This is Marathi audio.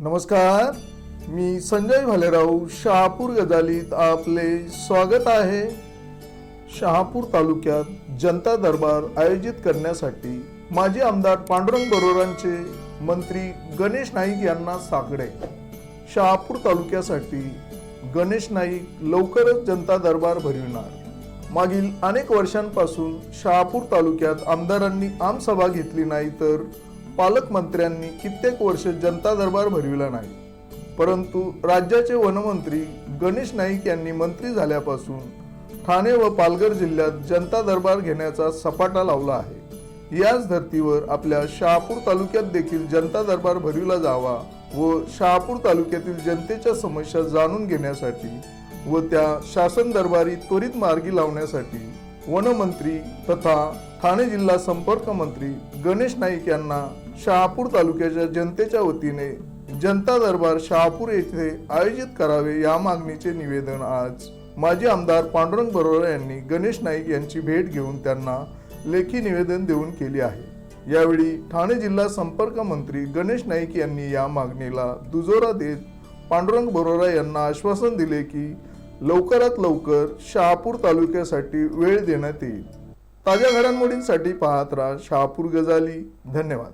नमस्कार मी संजय भालेराव शहापूर गजालीत आपले स्वागत आहे. शहापूर तालुक्यात जनता दरबार आयोजित करण्यासाठी माजी आमदार पांडुरंग बरोरांचे मंत्री गणेश नाईक यांना साकडे. शहापूर तालुक्यासाठी गणेश नाईक लवकरच जनता दरबार भरविणार. मागील अनेक वर्षांपासून शहापूर तालुक्यात आमदारांनी आमसभा घेतली नाही तर पालकमंत्र्यांनी कित्येक वर्ष जनता दरबार भरविला नाही. परंतु राज्याचे वनमंत्री गणेश नाईक यांनी मंत्री झाल्यापासून ठाणे व पालघर जिल्ह्यात जनता दरबार घेण्याचा सपाटा लावला आहे. याच धर्तीवर आपल्या शहापूर तालुक्यात देखील जनता दरबार भरविला जावा व शहापूर तालुक्यातील जनतेच्या समस्या जाणून घेण्यासाठी व त्या शासन दरबारी त्वरित मार्गी लावण्यासाठी वनमंत्री तथा ठाणे जिल्हा संपर्क मंत्री गणेश नाईक यांना शहापूर तालुक्याच्या जनतेच्या वतीने जनता दरबार शहापूर येथे आयोजित करावे या मागणीचे निवेदन आज. माजी आमदार पांडुरंग बरोरा यांनी गणेश नाईक यांची भेट घेऊन त्यांना लेखी निवेदन देऊन केली आहे. यावेळी ठाणे जिल्हा संपर्क मंत्री गणेश नाईक यांनी या मागणीला दुजोरा देत पांडुरंग बरोरा यांना आश्वासन दिले की लवकरात लवकर शहापूर तालुक्यासाठी वेळ देण्यात येईल. ताज्या घडामोडींसाठी पाहत राहा शहापूर गजाली. धन्यवाद.